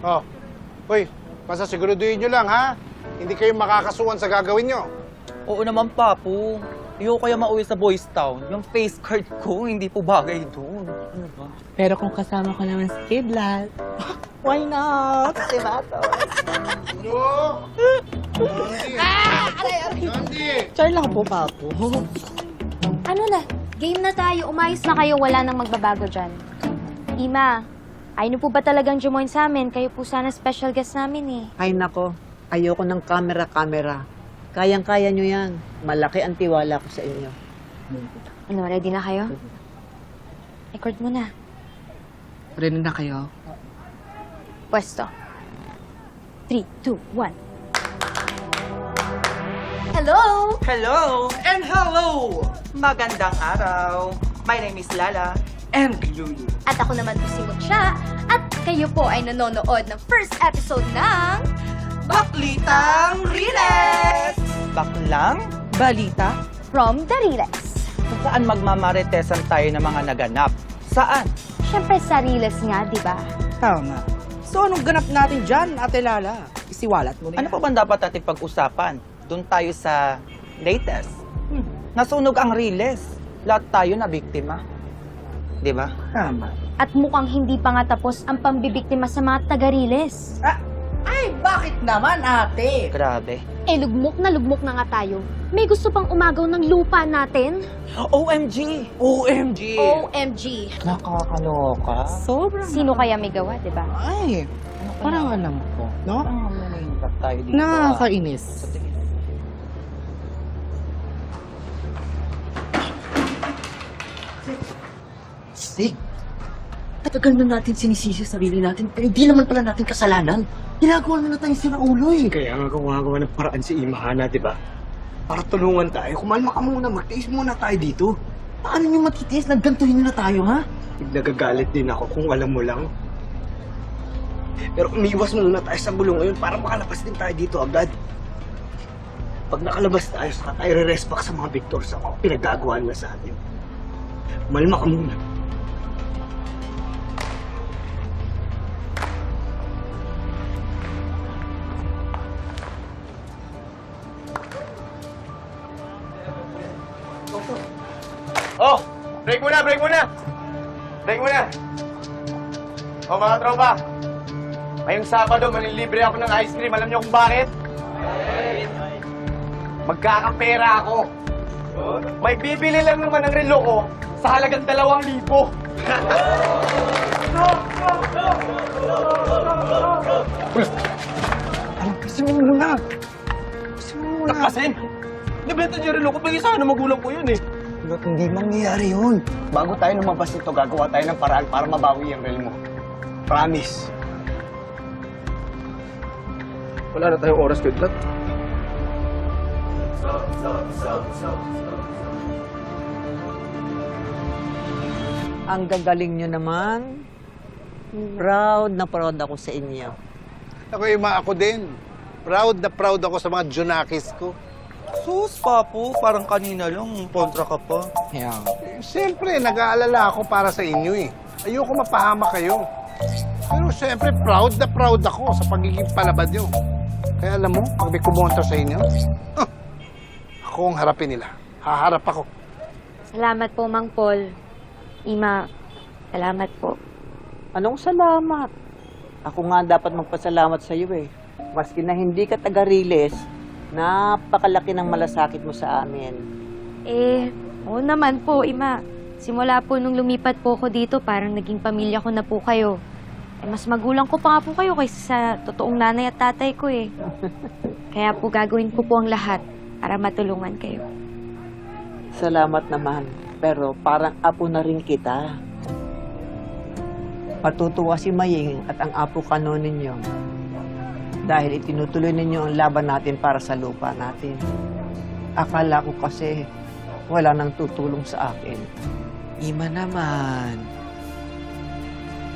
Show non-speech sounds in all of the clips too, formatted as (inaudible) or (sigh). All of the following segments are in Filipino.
Oh. Uy, basta siguraduhin nyo lang, ha? Hindi kayo makakasuhan sa gagawin nyo. Oo naman, Papu. Ayoko kaya mauwi sa Boys Town. Yung face card ko, hindi po bagay doon. Ano ba? Pero kung kasama ko naman si Kidlat, (laughs) why not? Diba, Tol? Ano? Nandi! Nandi! Char lang po, Papo. Ano na? Game na tayo. Umayos na kayo. Wala nang magbabago dyan. Ima, ayaw niyo po ba talagang jumoin sa amin? Kayo po sana special guest namin eh. Ay nako, ayoko ng camera-camera. Kayang-kaya nyo yan. Malaki ang tiwala ko sa inyo. Ano, ready na kayo? Record mo na. Ready na kayo? Pwesto. 3, 2, 1. Hello! Hello and hello! Magandang araw. My name is Lala and Lulu. At ako naman po si Mutsya. At kayo po ay nanonood ng first episode ng... Baklitang Riles! Baklang balita? From the Riles. Kung saan magmamaritesan tayo ng mga naganap. Saan? Siyempre sa Riles nga, di ba? Tama. So, anong ganap natin dyan, Ate Lala? Isiwalat mo Ano pa ba dapat natin pag-usapan? Doon tayo sa latest. Hmm. Nasunog ang Riles. Lahat tayo na biktima. Di ba? Tama. At mukhang hindi pa nga tapos ang pambibiktima sa mga taga-Riles. Ay, bakit naman, ate? Grabe. Eh, lugmok na lugmok na nga tayo. May gusto pang umagaw ng lupa natin? OMG! OMG! OMG! Nakakaloka. Sobrang... Sino kaya may gawa, di ba? Ay, parang alam ko, no? Parang mahihirap tayo dito. ah. Nakakainis. Sa tingin. Sig, tatagal na natin sinisisi sa sarili natin, pero hindi naman pala natin kasalanan. Ginagawa na na tayong sinaulo eh. Kaya nga gumagawa ng paraan si Imahana, di ba? Para tulungan tayo. Kumalma ka muna, magtiis muna tayo dito. Paano nyo matitiis? Naggantuhin na tayo, ha? Nagagalit din ako kung alam mo lang. Pero umiwas muna tayo sa bulong ngayon para makalabas din tayo dito agad. Pag nakalabas tayo, saka tayo re-rest back sa mga victors sa mga pinagagawa nila sa atin. Malma ka muna. Oh! Break muna, break muna! Break muna! O mga tropa, ngayong Sabado, manilibre ako ng ice cream. Alam niyo kung bakit? Magkakapera ako. May bibili lang naman ng relo ko sa halagang dalawang libo. Kasi mo muna. Kasi mo muna. Lakasin! Nabenta niyo relo ko. Bigay sa akin ng magulang ko yun eh. Ba't hindi mangyayari yun? Bago tayo lumabas nito, gagawa tayo ng paraan para mabawi ang rel mo. Promise. Wala na tayong oras, Kidlat. Ang gagaling nyo naman. Proud na proud ako sa inyo. Ako ima, ako din. Proud na proud ako sa mga Junakis ko. Sus, Papu, parang kanina lang, kontra ka pa. Yeah. Siyempre, nag-aalala ako para sa inyo eh. Ayoko mapahama kayo. Pero siyempre, proud na proud ako sa pagiging palabad nyo. Kaya alam mo, pag may kumontra sa inyo, huh, ako ang harapin nila. Haharap ako. Salamat po, Mang Paul. Ima, salamat po. Anong salamat? Ako nga dapat magpasalamat sa iyo eh. Maski na hindi ka taga-riles, napakalaki ng malasakit mo sa amin. Eh, oo naman po, Ima. Simula po nung lumipat po ako dito, parang naging pamilya ko na po kayo. Eh, mas magulang ko pa nga po kayo kaysa sa totoong nanay at tatay ko eh. (laughs) Kaya po gagawin ko po ang lahat para matulungan kayo. Salamat naman. Pero parang apo na rin kita. Patutuwa si Maying at ang apo kano ninyo. Dahil itinutuloy ninyo ang laban natin para sa lupa natin. Akala ko kasi wala nang tutulong sa akin. Ima naman.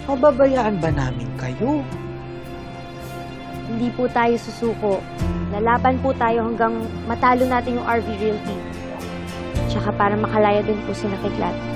Pababayaan ba namin kayo? Hindi po tayo susuko. Lalaban po tayo hanggang matalo natin yung RV Realty. Tsaka para makalaya din po si Nakiklat.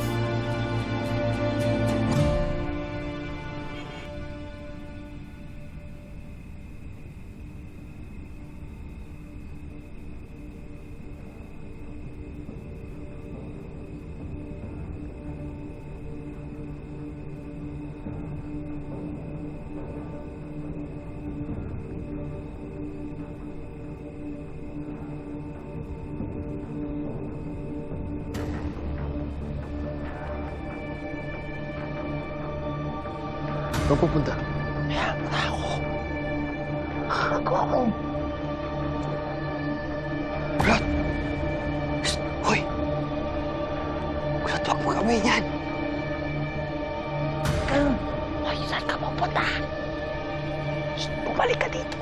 Saan pupunta? Hoy! Kulot, wag mo kami yan! Hoy, saan ka pupunta? Bumalik ka dito.